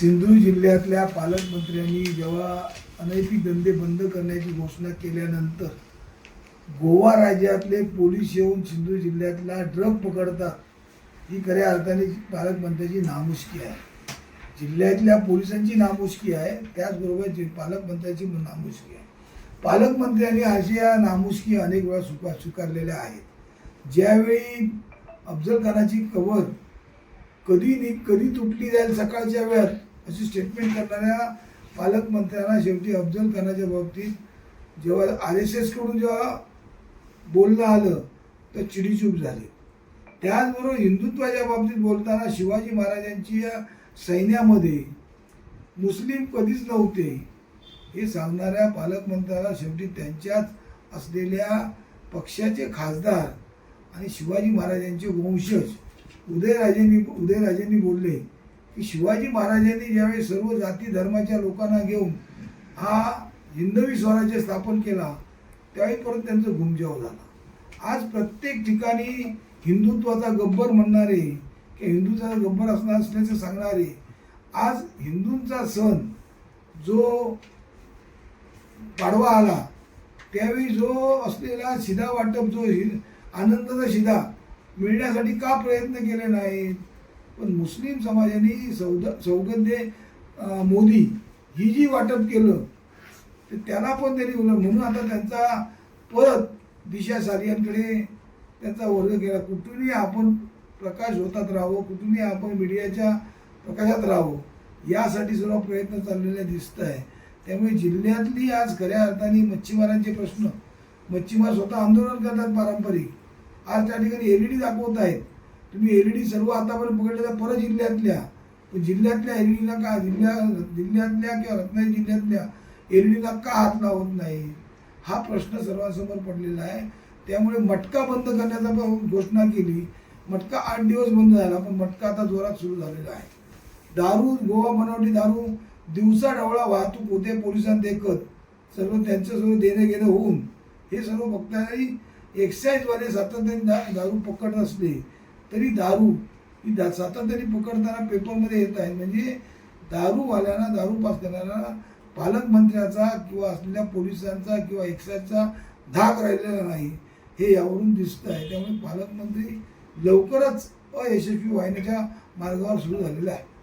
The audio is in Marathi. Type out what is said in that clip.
सिंधुदुर्ग जिल्ह्यातल्या पालकमंत्र्यांनी जेव्हा अनैतिक धंदे बंद करण्याची घोषणा केल्यानंतर गोवा राज्यातले पोलीस येऊन सिंधुदुर्ग जिल्ह्यातला ड्रग पकडतात ही खऱ्या अर्थाने पालकमंत्र्याची नामुष्की आहे. जिल्ह्यातल्या पोलिसांची नामुष्की आहे त्याचबरोबर जि पालकमंत्र्याची नामुष्की आहे. पालकमंत्र्यांनी अशा नामुष्की अनेक वेळा स्वीकार स्वीकारलेल्या आहेत. ज्यावेळी अफजल खानाची कवर कधी नि कधी तुटली जाईल सकाळच्या वेळात अशी स्टेटमेंट करणाऱ्या पालकमंत्र्यांना शेवटी अफजल खानाच्या बाबतीत जेव्हा आर एस एसकडून जेव्हा बोलणं आलं तर चिडीचूप झाली. त्याचबरोबर हिंदुत्वाच्या बाबतीत बोलताना शिवाजी महाराजांची या सैन्यामध्ये मुस्लिम कधीच नव्हते हे सांगणाऱ्या पालकमंत्र्याला शेवटी त्यांच्याच असलेल्या पक्षाचे खासदार आणि शिवाजी महाराजांचे वंशज उदयराजेंनी उदयराजेंनी बोलले की शिवाजी महाराजांनी ज्यावेळी सर्व जाती धर्माच्या लोकांना घेऊन हा हिंदवी स्वराज्य स्थापन केला त्यावेळी परत त्यांचं घुमजाव झाला. आज प्रत्येक ठिकाणी हिंदुत्वाचा गब्बर म्हणणारे किंवा हिंदुत्वाचा गब्बर असणार असल्याचं सांगणारे आज हिंदूंचा सण जो पाडवा आला त्यावेळी जो असलेला शिधा वाटप जो हि- आनंदाचा शिधा मिळण्यासाठी का प्रयत्न केले नाहीत? पण मुस्लिम समाजाने सौद सौगंधे मोदी ही जी वाटप केलं तर त्याला पण त्यांनी बोललं म्हणून आता त्यांचा परत दिशा सारियांकडे त्यांचा वर्ग केला कुठूनही आपण प्रकाश होतात राहावं कुठूनही आपण मीडियाच्या प्रकाशात राहावं यासाठी सर्व प्रयत्न चाललेले दिसत आहे. त्यामुळे जिल्ह्यातली आज खऱ्या अर्थाने मच्छीमारांचे प्रश्न मच्छीमार स्वतः आंदोलन करतात पारंपरिक. आज त्या ठिकाणी एल ई डी दाखवत आहेत. तुम्ही एल ई डी सर्व आतापर्यंत पकडले परत जिल्ह्यातल्या. पण जिल्ह्यातल्या एल ई डीला का जिल्ह्या जिल्ह्यातल्या किंवा रत्नागिरी जिल्ह्यातल्या एल ई डीला का हात लावत नाही? हा प्रश्न सर्वांसमोर पडलेला आहे. त्यामुळे मटका बंद करण्याचा पण घोषणा केली. मटका आठ दिवस बंद झाला पण मटका आता जोरात सुरू झालेला आहे. दारू गोवा बनावटी दारू दिवसा ढवळा वाहतूक होते पोलिसांदेखत सर्व त्यांचं सर्व देणं घेणं होऊन हे सर्व बघतानाही एक्साईजवाले सातत्याने दा- दारू पकडत असले तरी दारू ही दा सातत्याने पकडताना पेपरमध्ये येत आहे. म्हणजे दारूवाल्यांना दारू पास करणाऱ्या पालकमंत्र्याचा किंवा असलेल्या पोलिसांचा किंवा एक्साईजचा धाक राहिलेला नाही. हे यावरून दिसतं आहे. त्यामुळे पालकमंत्री लवकरच अयशस्वी वाहिनीच्या मार्गावर सुरू झालेला आहे.